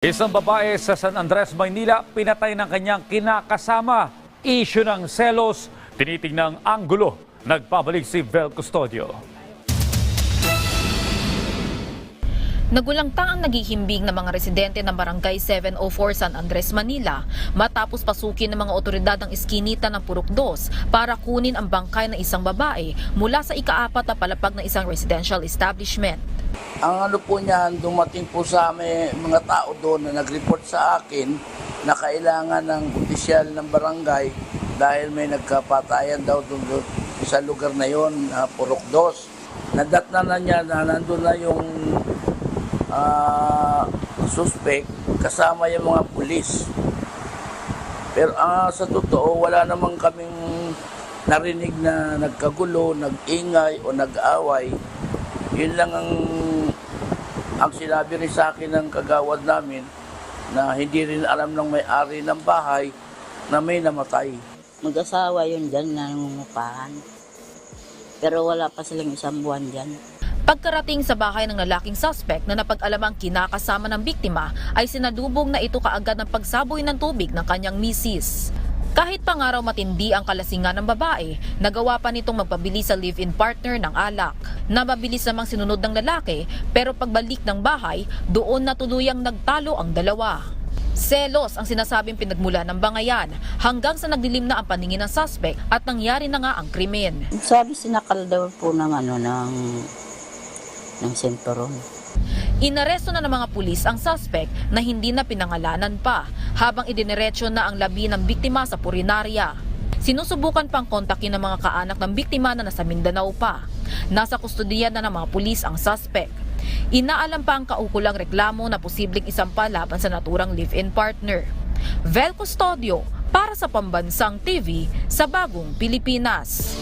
Isang babae sa San Andres, Maynila, pinatay ng kanyang kinakasama. Issue ng selos, tinitingnang anggulo. Nagpabalik si Vel Custodio. Nagulangtang ang naghihimbing ng mga residente ng Barangay 704 San Andres, Manila matapos pasukin ng mga otoridad ang iskinita ng Purok 2 para kunin ang bangkay ng isang babae mula sa ikaapat na palapag ng isang residential establishment. Ang ano po niyan, dumating po sa amin mga tao doon na nag-report sa akin na kailangan ng opisyal ng barangay dahil may nagkapatayan daw doon, doon sa lugar na yon, na Purok 2. Nadatna na niya na nandun na yung ah, suspect kasama yung mga pulis. Pero ah, sa totoo, wala namang kaming narinig na nagkagulo, nag-ingay o nag-away. Yun lang ang ang sinabi rin sa akin ng kagawad namin na hindi rin alam ng may-ari ng bahay na may namatay. Mag-asawa yun dyan na nangungupahan. Pero wala pa silang isang buwan dyan. Pagkarating sa bahay ng lalaking suspect na napag-alamang kinakasama ng biktima ay sinadubong na ito kaagad ng pagsaboy ng tubig ng kanyang misis. Kahit pangaraw matindi ang kalasingan ng babae, nagawa pa nitong magpabili sa live-in partner ng alak. Nababilis namang sinunod ng lalaki pero pagbalik ng bahay, doon na tuluyang nagtalo ang dalawa. Selos ang sinasabing pinagmula ng bangayan hanggang sa nagdilim na ang paningin ng suspect at nangyari na nga ang krimen. Sabi sinakal daw po ng ano, ng, ng sentoron. Inaresto na ng mga pulis ang suspect na hindi na pinangalanan pa habang idiniretso na ang labi ng biktima sa purinarya. Sinusubukan pang kontakin ng mga kaanak ng biktima na nasa Mindanao pa. Nasa kustodiya na ng mga pulis ang suspect. Inaalam pa ang kaukulang reklamo na posibleng isampa laban sa naturang live-in partner. Vel Custodio para sa Pambansang TV sa Bagong Pilipinas.